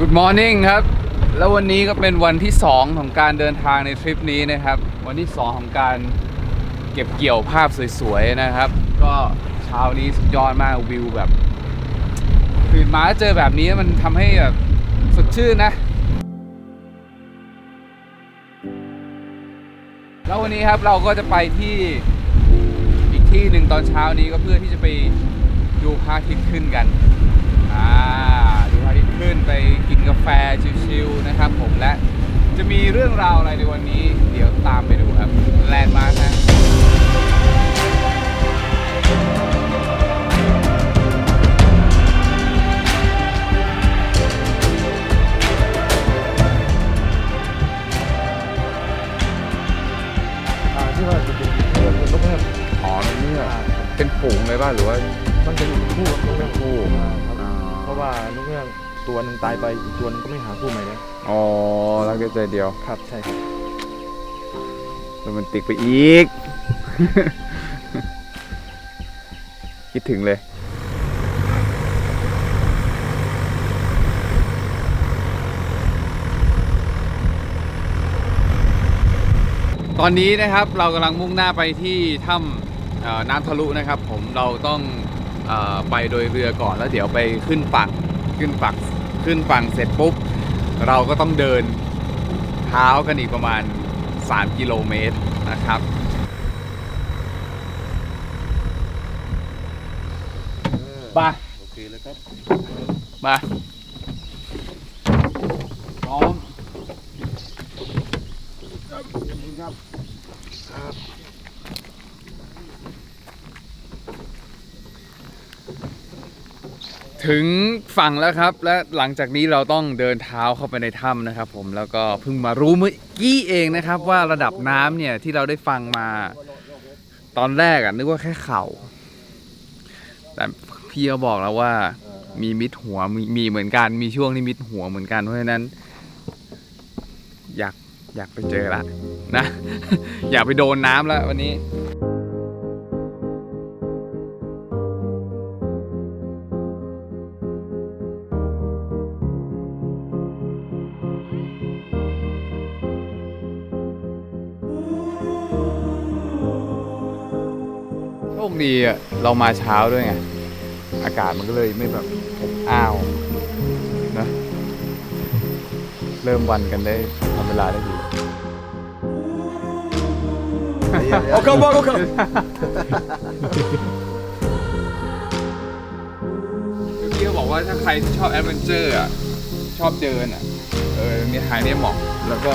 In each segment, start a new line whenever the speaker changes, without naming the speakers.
Good morning ครับ แล้ววันนี้ก็เป็นวันที่ 2 ของการเดินทางในทริปนี้นะครับ วันที่ 2 ของการเก็บเกี่ยวภาพสวยๆนะครับ ก็เช้านี้สุดยอดมากวิวแบบตื่นมาเจอแบบนี้มันทำให้แบบสดชื่นนะ แล้ววันนี้ครับเราก็จะไปที่อีกที่หนึ่งตอนเช้านี้ก็เพื่อที่จะไปดูพระอาทิตย์ขึ้นกันอ่า ขึ้นไปกินกาแฟชิลๆนะครับผมและจะมีเรื่องราวอะไรในวันนี้ เดี๋ยวตามไปดูครับแลนด์มาร์คนะ
ที่ว่าจะเป็นเรือนกแรก
อ๋อนกเงือกเป็นฝูงเลยป่ะหรือว่า
มันจะอยู่คู่กับนกแรก
คู่
ครับ
อ่า
เพราะว่านกแรก ตัวหนึ่งตายไปอีกตัวหนึงก็ไม่หาคู่ใหม่แล้ว
อ๋อรักเดียวใจเดียว
ครับใช่ครับ
โรแมนติกไปอีก คิดถึงเลย ตอนนี้นะครับเรากำลังมุ่งหน้าไปที่ถ้ำเอ่อน้ำทะลุนะครับ ผมเราต้องเออไปโดยเรือก่อนแล้วเดี๋ยวไปขึ้นฝั่งขึ้นฝั่ง ขึ้นฝั่งเสร็จปุ๊บ เราก็ต้องเดินเท้ากันอีกประมาณ 3 กิโลเมตรนะครับไป
โอเคเลยครับ
มา ถึงฝั่งแล้วครับ และหลังจากนี้เราต้องเดินเท้าเข้าไปในถ้ำนะครับ ผมแล้วก็เพิ่งมารู้เมื่อกี้เองนะครับ ว่าระดับน้ำเนี่ยที่เราได้ฟังมา ตอนแรกอะนึกว่าแค่เข่า แต่พี่เขาบอกแล้วว่ามีมิดหัวมีมีเหมือนกันมีช่วงที่มิดหัวเหมือนกันเพราะฉะนั้น อยากอยากไปเจอละนะ อยากไปโดนน้ำแล้ววันนี้ โชคดีอะเรามาเช้าด้วยไง อากาศมันก็เลยไม่แบบอบอ้าวนะเริ่มวันกันได้ทำเวลาได้ดี
โอเคบอกโอเค
พี่ก็บอกว่าถ้าใครที่ชอบแอดเวนเจอร์อะชอบเดินอะเออเนี่ยหายเนี่ยเหมาะแล้วก็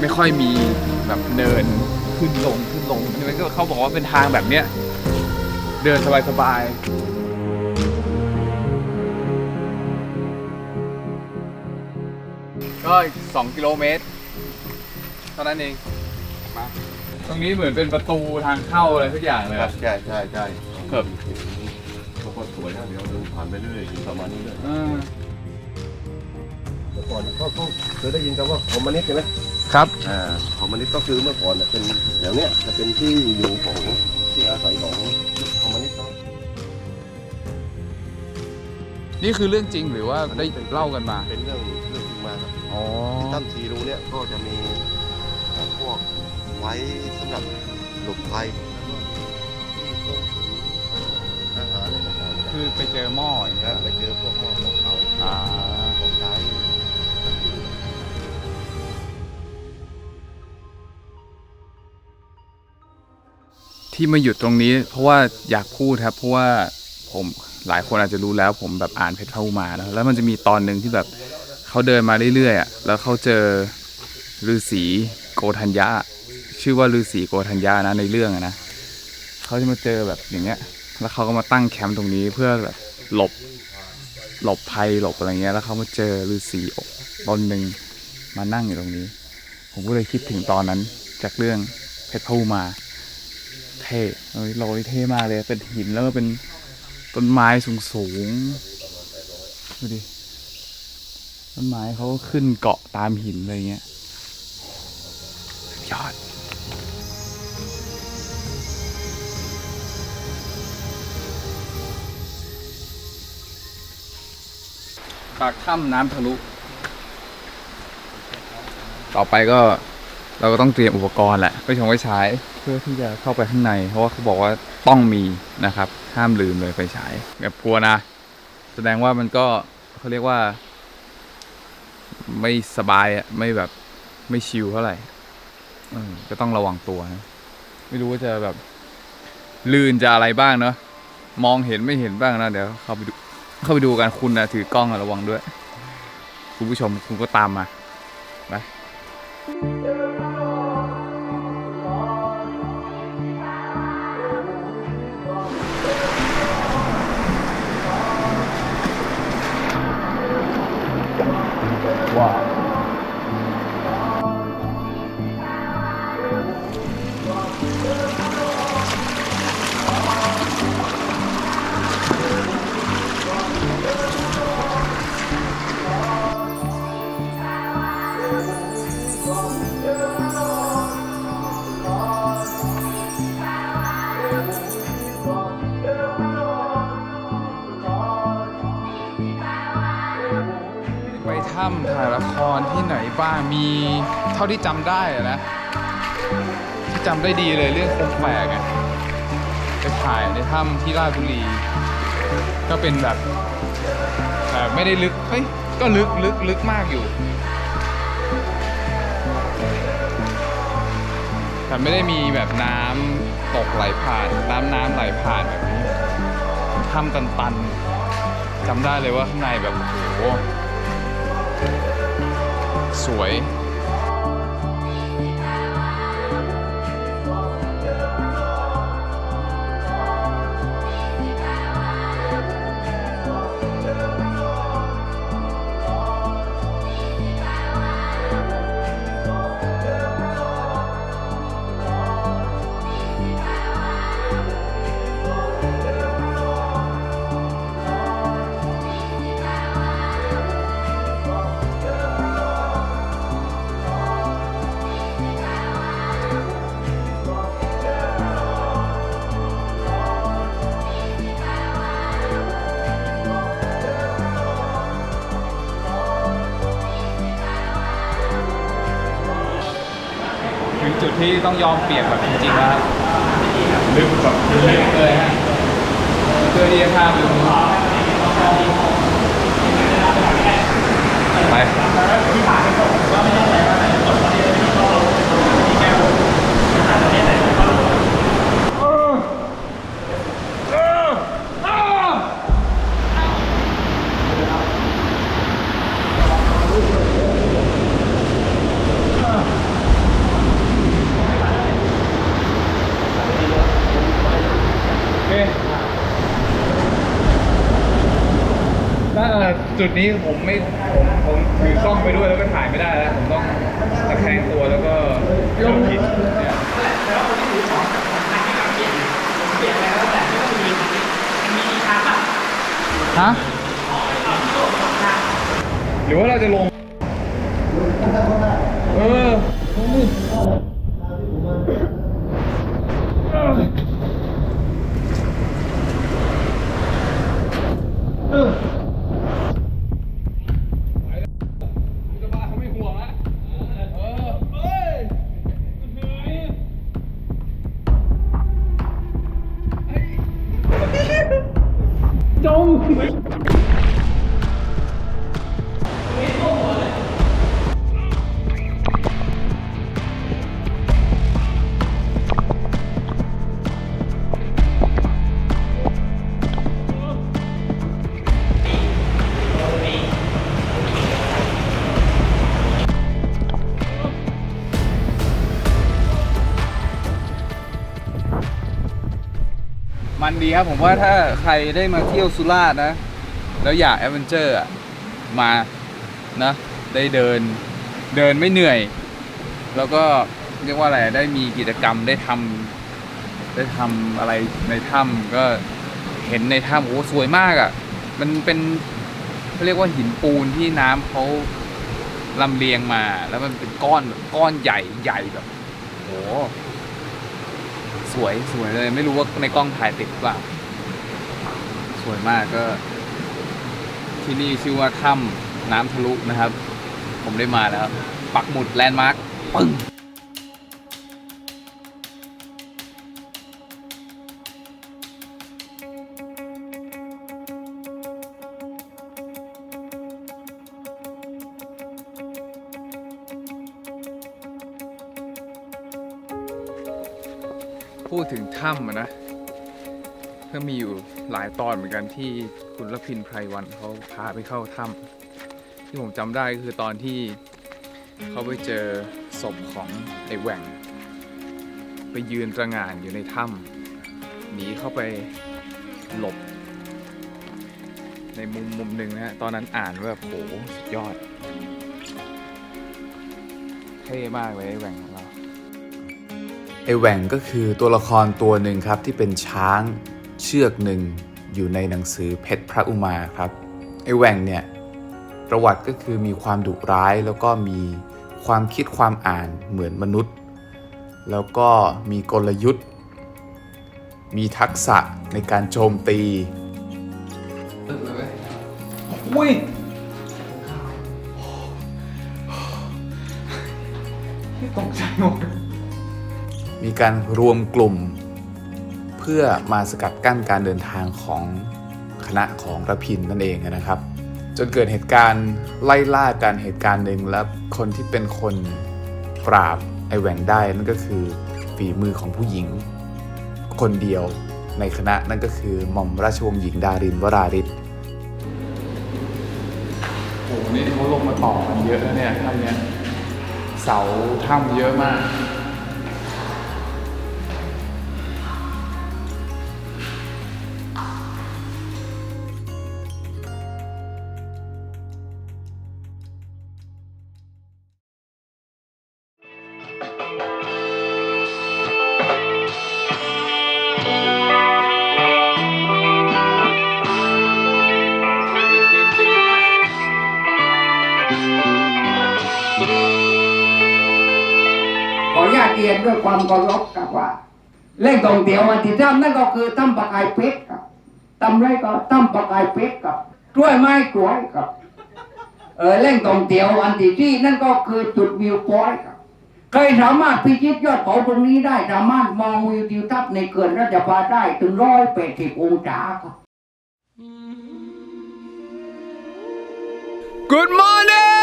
ไม่ค่อยมีแบบเนิน ขึ้นลงขึ้นลงใช่ไหมก็เขาบอกว่าเป็นทางแบบเนี้ยเดินสบายๆก็อีกสองกิโลเมตรเท่านั้นเองมาตรงนี้เหมือนเป็นประตูทางเข้าอะไรทุกอย่างเลย
ครั
อะ
บใช่ใช่ใช่
ครับ
เขาก็สวยนะเดี๋ยวเดินผ่านไปเรื่อยๆประมาณนี้เลย
เออ
เมื่อก่อนเขาเขาเคยได้ยินคำว่าคอมมิวนิสต์ใช่ไหม
ครับ
อ่าคอมมิวนิสต์ก็คือเมื่อก่อนเนี่ยเป็นแถวเนี้ยจะเป็นที่อยู่ของที่อาศัยของคอมมิวนิสต์เขา
นี่คือเรื่องจริงหรือว่าได้เล่ากันมา
เป็นเรื่องเรื่องจริงมาครับ
อ๋อ
ที่ถ้ำทีรูเนี่ยก็จะมีพวกไว้สำหรับหลบภัยแล้วก็ที่ต้มตุ๋นอาหารอะไรต่างๆนะครับ
คือไปเจอหม้ออย่างเงี้ย
ไปเจอพวกหม้อของเขา
อ่า ที่มาหยุดตรงนี้ เพราะว่าอยากพูดครับ เพราะว่าผมหลายคนอาจจะรู้แล้ว ผมแบบอ่านเพชรพระอุมานะแล้วมันจะมีตอนหนึ่งที่แบบเขาเดินมาเรื่อยๆอะแล้วเขาเจอฤาษีโกธัญญาชื่อว่าฤาษีโกธัญญานะในเรื่องนะเขาจะมาเจอแบบอย่างเงี้ย แล้วเขาก็มาตั้งแคมป์ตรงนี้เพื่อแบบหลบหลบภัยหลบอะไรเงี้ย แล้วเขามาเจอฤาษีตนหนึ่งมานั่งอยู่ตรงนี้ ผมก็เลยคิดถึงตอนนั้นจากเรื่องเพชรพระอุมา เท่เอ้ยโรยเท่มากเลย เป็นหินแล้วก็เป็นต้นไม้สูงสูงดูดิ ต้นไม้เขาขึ้นเกาะตามหินอะไรเงี้ย ยอดปากถ้ำน้ำทะลุ ต่อไปก็เราก็ต้องเตรียมอุปกรณ์แหละไปชงไฟฉาย เพื่อที่จะเข้าไปข้างใน เพราะว่าเขาบอกว่าต้องมีนะครับ ห้ามลืมเลยไฟฉายแบบกลัวนะ แสดงว่ามันก็เขาเรียกว่า ไม่สบายอะไม่แบบไม่ชิลเท่าไหร่ก็ต้องระวังตัวนะไม่รู้ว่าจะแบบ ลื่นจะอะไรบ้างเนาะมองเห็นไม่เห็นบ้างนะเดี๋ยวเข้าไปดูเข้าไปดูกันคุณนะถือกล้องระวังด้วย คุณผู้ชมคุณก็ตามมาไป ว้ ถ่ายละครที่ไหนบ้างมีเท่าที่จำได้อะนะ ที่จำได้ดีเลยเรื่องโคมแฝกอะไปถ่ายในถ้ำที่ราชบุรี ก็เป็นแบบแต่ไม่ได้ลึกเฮ้ยก็ลึกลึกลึกมากอยู่ แต่ไม่ได้มีแบบน้ำตกไหลผ่าน น้ำน้ำไหลผ่านแบบนี้ถ้ำตันๆจำได้เลยว่าข้างในแบบโอ้โห สวย ที่ต้องยอมเปียกแบบจริงๆแล้วครับลึกแบบลึกเลยฮะเพื่อที่จะข้ามลึกไปโอเคถ้าเอ่อ จุดนี้ผมไม่ผมผมถือกล้องไปด้วยแล้วก็ถ่ายไม่ได้แล้ว ผมต้องตะแคงตัวแล้วก็ลงผิดเนี่ยฮะหรือว่าเราจะลง เออลงมือจะ ดีครับ ผมว่าถ้าใครได้มาเที่ยวสุราษฎร์นะ แล้วอยากแอดเวนเจอร์มานะได้เดินเดินไม่เหนื่อย แล้วก็เรียกว่าอะไรได้มีกิจกรรมได้ทำได้ทำอะไรในถ้ำก็เห็นในถ้ำโอ้สวยมากอะ่ะ มันเป็นเขาเรียกว่าหินปูนที่น้ำเขาลำเลียงมา แล้วมันเป็นก้อนแบบก้อนใหญ่ใหญ่แบบโอ้โห สวยสวยเลย ไม่รู้ว่าในกล้องถ่ายติดหรือเปล่าสวยมากก็ที่ที่นี่ชื่อว่าถ้ำน้ำทะลุนะครับ ผมได้มาแล้ว ปักหมุดแลนด์มาร์คปึ้ง พูดถึงถ้ำอะนะก็มีอยู่หลายตอนเหมือนกันที่คุณรพินไพรวันเขาพาไปเข้าถ้ำที่ผมจำได้ก็คือตอนที่เขาไปเจอศพของไอ้แหว่ง ไปยืนตระงานอยู่ในถ้ำหนีเข้าไปหลบ ในมุมมุมหนึ่งนะฮะตอนนั้นอ่านว่าแบบโหสุดยอด เท่มากเลยไอ้แหว่งของเรา
ไอแหว่งก็คือตัวละครตัวหนึ่งครับที่เป็นช้างเชือกหนึ่งอยู่ในหนังสือเพชรพระอุมาครับไอแหว่งเนี่ยประวัติก็คือมีความดุร้ายแล้วก็มีความคิดความอ่านเหมือนมนุษย์ แล้วก็มีกลยุทธ์ มีทักษะในการโจมตี
อุ้ยตกใจหมด
มีการรวมกลุ่ม เพื่อมาสกัดกั้นการเดินทางของคณะของระพินนั่นเองนะครับ จนเกิดเหตุการณ์ไล่ล่ากันเหตุการณ์หนึ่งแล้วคนที่เป็นคนปราบไอแหวงได้นั่นก็คือฝีมือของผู้หญิง คนเดียวในคณะนั่นก็คือหม่อมราชวงศ์หญิงดารินวราริศ
โอ้โหนี่เขาลงมาต่อกันเยอะแล้วเนี่ยถ้ำเนี้ยเสาถ้ำเยอะมาก
เรียนด้วยความเคารพครับว่า เล่งตรงเดียวมันที่ถ้ำนั่นก็คือถ้ำปากายเพชรครับถ้ำไรก็ถ้ำปากายเพชรครับกล้วยไม้กล้วยครับเออเล่งตรงเดียวอันที่ที่นั่นก็คือจุดวิวพอยต์ครับใครสามารถพิชิตยอดเขาตรงนี้ได้สามารถมองวิวทิวทัศน์ในเขื่อนราชพาได้ถึงร้อยแปดสิบองศาครับ
Good morning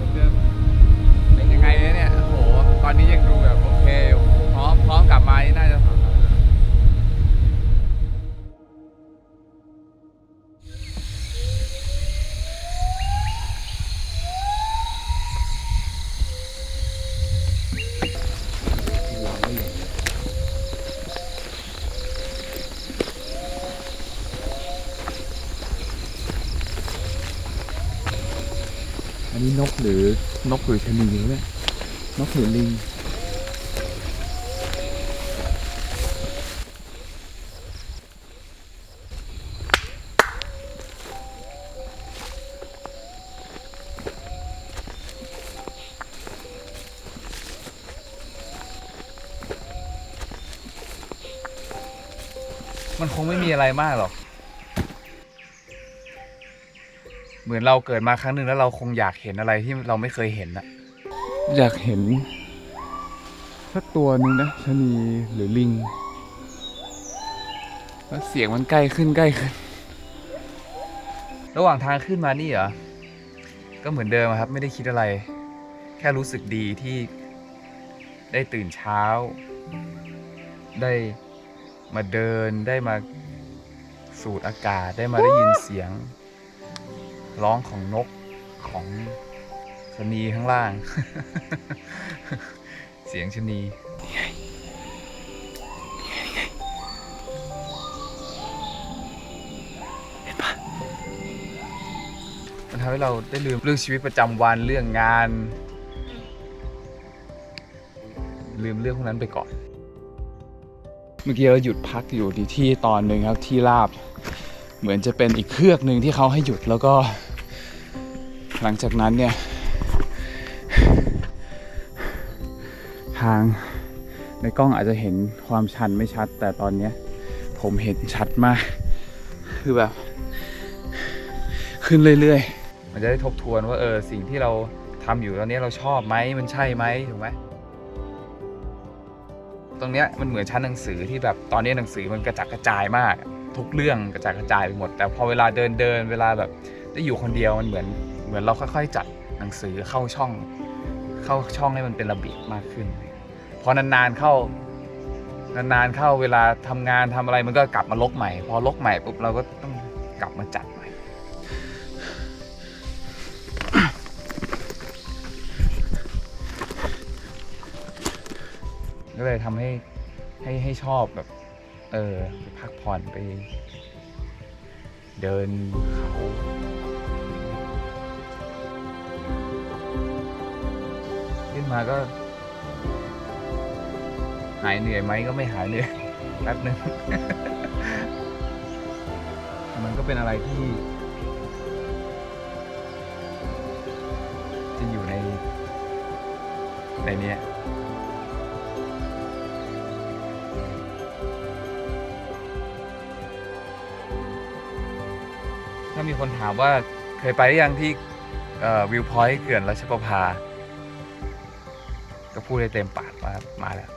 ผมจะเป็นยังไงเนี่ยโอ้โหตอนนี้ยังดูแบบโอเคพร้อมพร้อมกลับมานี่น่าจะ นกหรือชนีเนี่ยนกหรือลิงมันคงไม่มีอะไรมากหรอก เหมือนเราเกิดมาครั้งหนึ่งแล้วเราคงอยากเห็นอะไรที่เราไม่เคยเห็นอะอยากเห็นสักตัวหนึ่งนะชะนีหรือลิงแล้วเสียงมันใกล้ขึ้นใกล้ขึ้น ระหว่างทางขึ้นมานี่เหรอ ก็เหมือนเดิมอะครับ ไม่ได้คิดอะไร แค่รู้สึกดีที่ได้ตื่นเช้า ได้มาเดินได้มาสูดอากาศได้มาได้ยินเสียง ร้องของนกของชนีข้างล่าง เสียงชนีเห็นปะมันทำให้เราได้ลืมเรื่องชีวิตประจำวันเรื่องงาน ลืมเรื่องพวกนั้นไปก่อน เมื่อกี้เราหยุดพักอยู่ที่ที่ตอนหนึ่งครับที่ราบ เหมือนจะเป็นอีกเครือกหนึ่งที่เขาให้หยุดแล้วก็ หลังจากนั้นเนี่ย ทางในกล้องอาจจะเห็นความชันไม่ชัด แต่ตอนเนี้ยผมเห็นชัดมาก คือแบบ ขึ้นเรื่อยๆ มันจะได้ทบทวนว่าเออสิ่งที่เราทำอยู่ตอนนี้เราชอบไหมมันใช่ไหมถูกไหมตรงเนี้ยมันเหมือนชั้นหนังสือที่แบบตอนนี้หนังสือมันกระจัดกระจายมาก ทุกเรื่องกระจัดกระจายไปหมด แต่พอเวลาเดินเดินเวลาแบบได้อยู่คนเดียวมันเหมือน มือนเราค่อยๆจัดหนังสือเข้าช่อง เข้าช่องให้มันเป็นระเบียบมากขึ้นพอนานๆเข้านานๆเข้าเวลาทำงานทำอะไรมันก็กลับมาลกใหม่ พอลกใหม่ปุ๊บเราก็ต้องกลับมาจัดใหม่ก็เลยทำให้ให้ให้ชอบแบบ เออไปพักผ่อนไป เดินเขา มาก็ หายเหนื่อยไหมก็ไม่หายเหนื่อยแป๊บนึง มันก็เป็นอะไรที่ จะอยู่ใน ในนี้ถ้ามีคนถามว่าเคยไปหรือยังที่วิวพอยต์เขื่อนรัชประภา พูดได้เต็มปากว่ามาแล้ว